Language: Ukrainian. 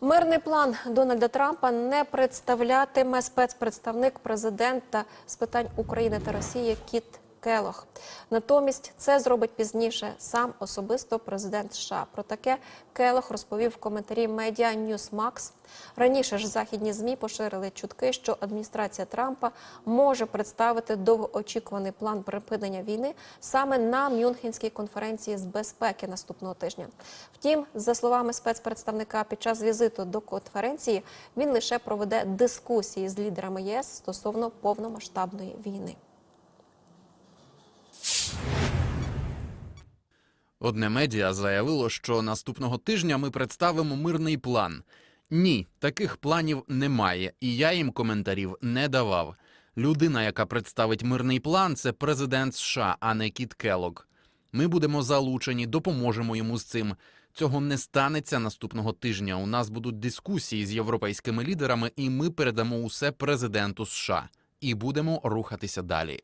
Мирний план Дональда Трампа не представлятиме спецпредставник президента з питань України та Росії Кіт Келох. Натомість це зробить пізніше сам особисто президент США. Про таке Келох розповів в коментарі медіа Newsmax. Раніше ж західні змі поширили чутки, що адміністрація Трампа може представити довгоочікуваний план припинення війни саме на Мюнхенській конференції з безпеки наступного тижня. Втім, за словами спецпредставника, під час візиту до конференції він лише проведе дискусії з лідерами ЄС стосовно повномасштабної війни. Одне медіа заявило, що наступного тижня ми представимо мирний план. Ні, таких планів немає, і я їм коментарів не давав. Людина, яка представить мирний план, це президент США, а не Кіт Келлог. Ми будемо залучені, допоможемо йому з цим. Цього не станеться наступного тижня. У нас будуть дискусії з європейськими лідерами, і ми передамо усе президенту США і будемо рухатися далі.